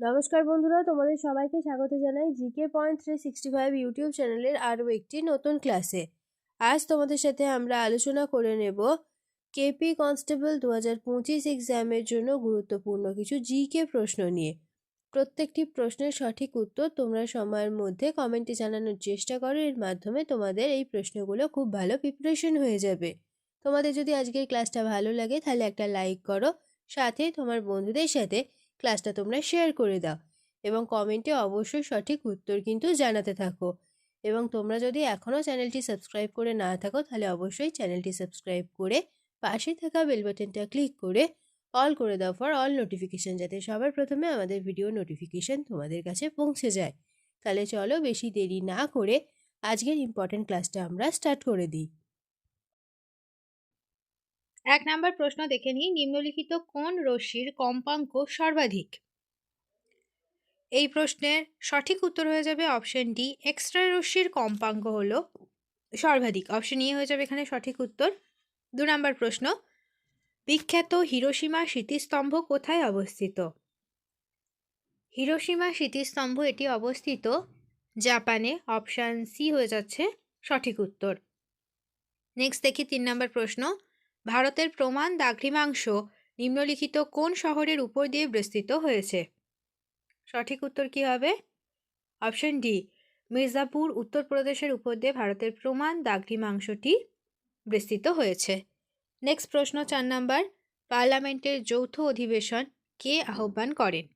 নমস্কার বন্ধুরা, তোমাদের সবাইকে স্বাগত জানাই GK point three sixty five YouTube চ্যানেলের আরও একটি নতুন ক্লাসে আজ তোমাদের সাথে আমরা আলোচনা করে নেব কেপি কনস্টেবল দু হাজার পঁচিশ এক্সামের জন্য গুরুত্বপূর্ণ কিছু জিকে প্রশ্ন নিয়ে। প্রত্যেকটি প্রশ্নের সঠিক উত্তর তোমরা সময়ের মধ্যে কমেন্টে জানানোর চেষ্টা করো, এর মাধ্যমে তোমাদের এই প্রশ্নগুলো খুব ভালো প্রিপারেশন হয়ে যাবে। তোমাদের যদি আজকের ক্লাসটা ভালো লাগে, তাহলে একটা লাইক করো, সাথে তোমার বন্ধুদের সাথে ক্লাসটা তোমরা শেয়ার করে দাও। এবং কমেন্টে অবশ্যই সঠিক উত্তর কিন্তু জানাতে থাকো। এবং তোমরা যদি এখনও চ্যানেলটি সাবস্ক্রাইব করে না থাকো, তাহলে অবশ্যই চ্যানেলটি সাবস্ক্রাইব করে পাশে থাকা বেল বাটনটা ক্লিক করে অল করে দাও ফর অল নোটিফিকেশান যাতে সবার প্রথমে আমাদের ভিডিও নোটিফিকেশান তোমাদের কাছে পৌঁছে যায়। তাহলে চলো বেশি দেরি না করে আজকের ইম্পর্টেন্ট ক্লাসটা আমরা স্টার্ট করে দিই। এক নাম্বার প্রশ্ন দেখে নিই, নিম্নলিখিত কোন রশ্মির কম্পাঙ্ক সর্বাধিক? এই প্রশ্নের সঠিক উত্তর হয়ে যাবে অপশন ডি এক্সট্রা রশ্মির কম্পাঙ্ক হলো সর্বাধিক। অপশন ই হয়ে যাবে এখানে সঠিক উত্তর। দু নম্বর প্রশ্ন, বিখ্যাত হিরোসীমা স্মৃতিস্তম্ভ কোথায় অবস্থিত? হিরোসীমা স্মৃতিস্তম্ভ এটি অবস্থিত জাপানে। অপশান সি হয়ে যাচ্ছে সঠিক উত্তর। নেক্সট দেখি তিন নম্বর প্রশ্ন ভারতের প্রমাণ দাঘ্রিমাংশ নিম্নলিখিত কোন শহরের উপর দিয়ে বিস্তৃত হয়েছে? সঠিক উত্তর কি হবে? অপশন ডি, মির্জাপুর উত্তরপ্রদেশের উপর দিয়ে ভারতের প্রমাণ দাঘ্রিমাংশটি বিস্তৃত হয়েছে। নেক্সট প্রশ্ন চার নাম্বার, পার্লামেন্টের যৌথ অধিবেশন কে আহ্বান করেন?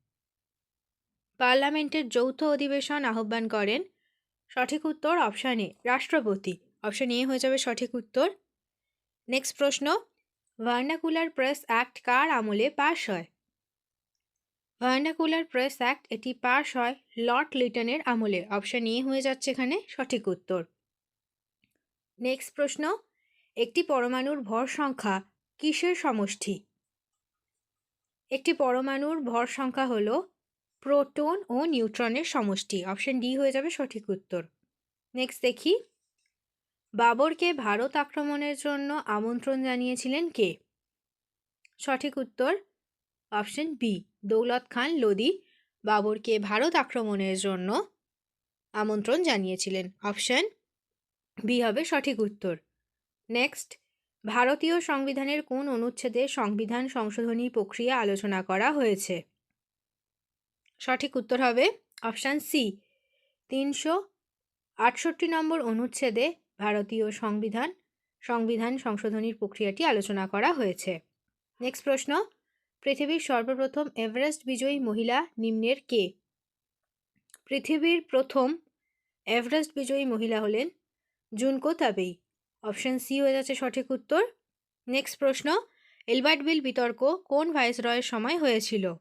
পার্লামেন্টের যৌথ অধিবেশন আহ্বান করেন সঠিক উত্তর অপশান এ, রাষ্ট্রপতি। অপশান এ হয়ে যাবে সঠিক উত্তর নেক্সট প্রশ্ন ভার্নাকুলার প্রেস অ্যাক্ট কার আমলে পাশ হয়? ভার্নাকুলার প্রেস অ্যাক্ট এটি পাশ হয় লর্ড লিটনের আমলে। অপশান এ হয়ে যাচ্ছে এখানে, সঠিক উত্তর। নেক্সট প্রশ্ন, একটি পরমাণুর ভর সংখ্যা কিসের সমষ্টি? একটি পরমাণুর ভর সংখ্যা হল প্রোটন ও নিউট্রনের সমষ্টি। অপশান ডি হয়ে যাবে সঠিক উত্তর। নেক্সট দেখি। বাবরকে ভারত আক্রমণের জন্য আমন্ত্রণ জানিয়েছিলেন কে? সঠিক উত্তর অপশন বি দৌলত খান লোদি বাবরকে ভারত আক্রমণের জন্য আমন্ত্রণ জানিয়েছিলেন। অপশন বি হবে সঠিক উত্তর। নেক্সট ভারতীয় সংবিধানের কোন অনুচ্ছেদে সংবিধান সংশোধনী প্রক্রিয়া আলোচনা করা হয়েছে? সঠিক উত্তর হবে অপশান সি তিনশো আটষট্টি নম্বর অনুচ্ছেদে ভারতীয় সংবিধান সংবিধান সংশোধনীর প্রক্রিয়াটি আলোচনা করা হয়েছে। নেক্সট প্রশ্ন, পৃথিবীর সর্বপ্রথম এভারেস্ট বিজয়ী মহিলা নিম্নের কে? পৃথিবীর প্রথম এভারেস্ট বিজয়ী মহিলা হলেন জুনকো তাবেই অপশন সি হয়ে যাচ্ছে সঠিক উত্তর। নেক্সট প্রশ্ন, এলবার্ট বিল বিতর্ক কোন ভাইসরয়ের সময় হয়েছিল?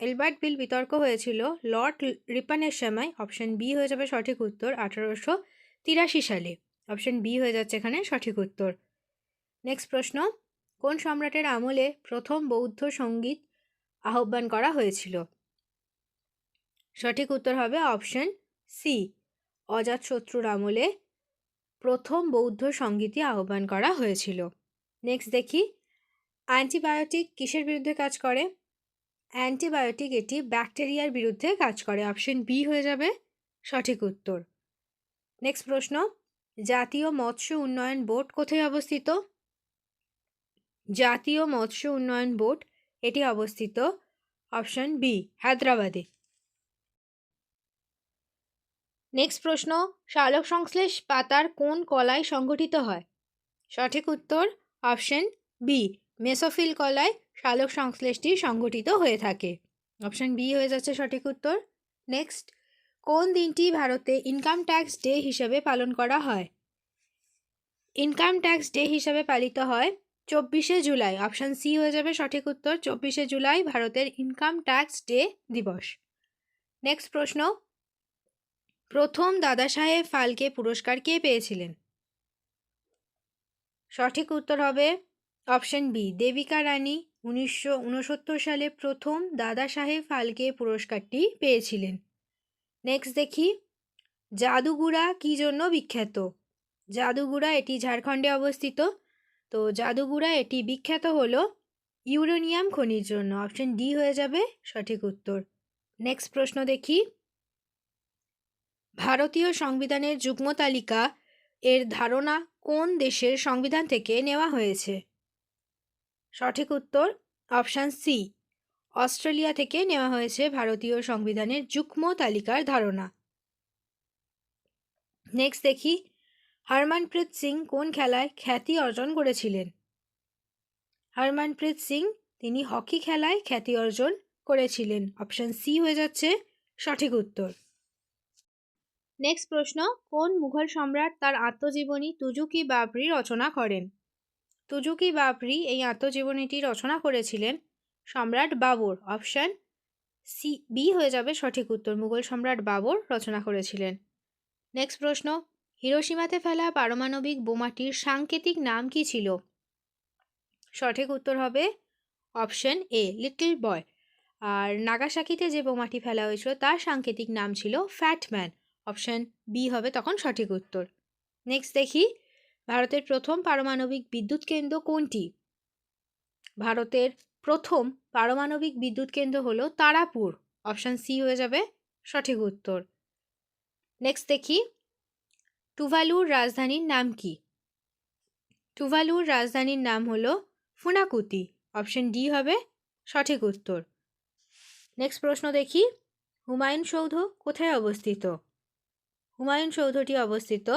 এলবার্ট বিল বিতর্ক হয়েছিল লর্ড রিপানের সময়। অপশন বি হয়ে যাবে সঠিক উত্তর আঠারোশো তিরাশি সালে। অপশন বি হয়ে যাচ্ছে এখানে সঠিক উত্তর। নেক্সট প্রশ্ন, কোন সম্রাটের আমলে প্রথম বৌদ্ধ সংগীত আহ্বান করা হয়েছিল? সঠিক উত্তর হবে অপশন সি অজাতশত্রুর আমলে প্রথম বৌদ্ধ সঙ্গীতই আহ্বান করা হয়েছিল। নেক্সট দেখি অ্যান্টিবায়োটিক কিসের বিরুদ্ধে কাজ করে? অ্যান্টিবায়োটিক এটি ব্যাকটেরিয়ার বিরুদ্ধে কাজ করে। অপশন বি হয়ে যাবে সঠিক উত্তর। নেক্সট প্রশ্ন, জাতীয় মৎস্য উন্নয়ন বোর্ড কোথায় অবস্থিত? জাতীয় মৎস্য উন্নয়ন বোর্ড এটি অবস্থিত অপশন বি হায়দ্রাবাদে। নেক্সট প্রশ্ন, শালক সংশ্লেষ পাতার কোন কলায় সংগঠিত হয়? সঠিক উত্তর, অপশন বি মেসোফিল কলায় শালক সংশ্লেষটি সংগঠিত হয়ে থাকে। অপশন বি হয়ে যাচ্ছে সঠিক উত্তর। নেক্সট কোন দিনটি ভারতে ইনকাম ট্যাক্স ডে হিসেবে পালন করা হয়? ইনকাম ট্যাক্স ডে হিসাবে পালিত হয় চব্বিশে জুলাই। অপশান সি হয়ে যাবে সঠিক উত্তর, চব্বিশে জুলাই ভারতের ইনকাম ট্যাক্স ডে দিবস। নেক্সট প্রশ্ন। প্রথম দাদা সাহেব ফালকে পুরস্কার কে পেয়েছিলেন? সঠিক উত্তর হবে অপশন বি দেবিকা রানী। উনিশশো উনসত্তর সালে প্রথম দাদা সাহেব ফালকে পুরস্কারটি পেয়েছিলেন। নেক্সট দেখি। জাদুগুড়া কী জন্য বিখ্যাত? জাদুগুড়া এটি ঝাড়খণ্ডে অবস্থিত। তো জাদুগুড়া এটি বিখ্যাত হলো ইউরেনিয়াম খনির জন্য। অপশন ডি হয়ে যাবে সঠিক উত্তর। নেক্সট প্রশ্ন দেখি। ভারতীয় সংবিধানের যুগ্ম তালিকা এর ধারণা কোন দেশের সংবিধান থেকে নেওয়া হয়েছে? সঠিক উত্তর অপশান সি অস্ট্রেলিয়া থেকে নেওয়া হয়েছে ভারতীয় সংবিধানের যুগ্ম তালিকার ধারণা। নেক্সট দেখি, হরমনপ্রীত সিং কোন খেলায় খ্যাতি অর্জন করেছিলেন? হরমনপ্রীত সিং, তিনি হকি খেলায় খ্যাতি অর্জন করেছিলেন। অপশন সি হয়ে যাচ্ছে সঠিক উত্তর। নেক্সট প্রশ্ন, কোন মুঘল সম্রাট তার আত্মজীবনী তুজুকি বাবরি রচনা করেন? তুজুকি বাবরি এই আত্মজীবনীটি রচনা করেছিলেন সম্রাট বাবর অপশান সি বি হয়ে যাবে সঠিক উত্তর। মুঘল সম্রাট বাবর রচনা করেছিলেন। নেক্সট প্রশ্ন, হিরোসীমাতে ফেলা পারমাণবিক বোমাটির সাংকেতিক নাম কি ছিল? সঠিক উত্তর হবে অপশন এ লিটল বয় আর নাগাসাকিতে যে বোমাটি ফেলা হয়েছিল, তার সাংকেতিক নাম ছিল ফ্যাটম্যান অপশন বি হবে তখন সঠিক উত্তর। নেক্সট দেখি, ভারতের প্রথম পারমাণবিক বিদ্যুৎ কেন্দ্র কোনটি? ভারতের প্রথম পারমাণবিক বিদ্যুৎ কেন্দ্র হলো তারাপুর। অপশান সি হয়ে যাবে সঠিক উত্তর। নেক্সট দেখি, টুভালুর রাজধানীর নাম কি? টুভালুর রাজধানীর নাম হলো ফুনাকুতি। অপশন ডি হবে সঠিক উত্তর। নেক্সট প্রশ্ন দেখি, হুমায়ুন সৌধ কোথায় অবস্থিত? হুমায়ুন সৌধটি অবস্থিত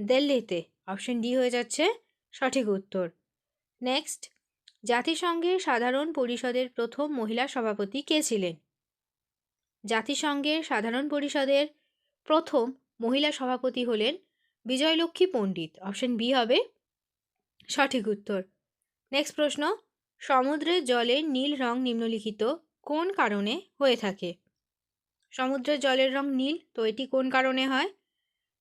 দিল্লিতে। অপশন ডি হয়ে যাচ্ছে সঠিক উত্তর। নেক্সট জাতিসংঘের সাধারণ পরিষদের প্রথম মহিলা সভাপতি কে ছিলেন? জাতিসংঘের সাধারণ পরিষদের প্রথম মহিলা সভাপতি হলেন বিজয়লক্ষ্মী পণ্ডিত। অপশন বি হবে সঠিক উত্তর। নেক্সট প্রশ্ন, সমুদ্রের জলের নীল রং নিম্নলিখিত কোন কারণে হয়ে থাকে? সমুদ্রের জলের রং নীল, তো এটি কোন কারণে হয়?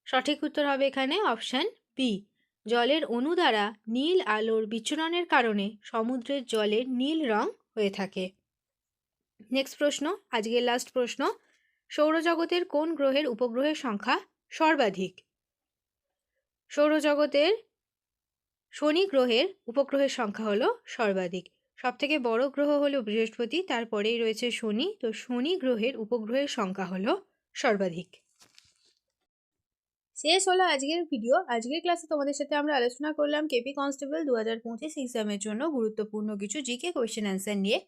সঠিক উত্তর হবে এখানে অপশান বি। জলের অণু দ্বারা নীল আলোর বিচ্ছুরণের কারণে সমুদ্রের জলের নীল রং হয়ে থাকে। নেক্সট প্রশ্ন, আজকের লাস্ট প্রশ্ন, সৌরজগতের কোন গ্রহের উপগ্রহের সংখ্যা সর্বাধিক? সৌরজগতের শনি গ্রহের উপগ্রহের সংখ্যা হলো সর্বাধিক। সবথেকে বড় গ্রহ হলো বৃহস্পতি, তারপরেই রয়েছে শনি, তো শনি গ্রহের উপগ্রহের সংখ্যা হলো সর্বাধিক। শেষ হলো আজকের ভিডিও আজকের ক্লাসে তোমাদের সাথে আমরা আলোচনা করলাম কেপি কনস্টেবল দু হাজার পঁচিশ এক্সামের জন্য গুরুত্বপূর্ণ কিছু জিকে কোয়েশ্চেন অ্যান্সার নিয়ে।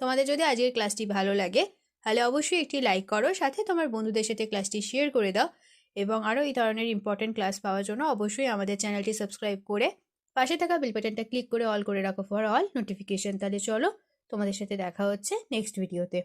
তোমাদের যদি আজকের ক্লাসটি ভালো লাগে, তাহলে অবশ্যই একটি লাইক করো, সাথে তোমার বন্ধুদের সাথে ক্লাসটি শেয়ার করে দাও। এবং আরও এই ধরনের ইম্পর্টেন্ট ক্লাস পাওয়ার জন্য অবশ্যই আমাদের চ্যানেলটি সাবস্ক্রাইব করে পাশে থাকা বেল বাটনটা ক্লিক করে অল করে রাখো ফর অল নোটিফিকেশন তাহলে চলো তোমাদের সাথে দেখা হচ্ছে নেক্সট ভিডিওতে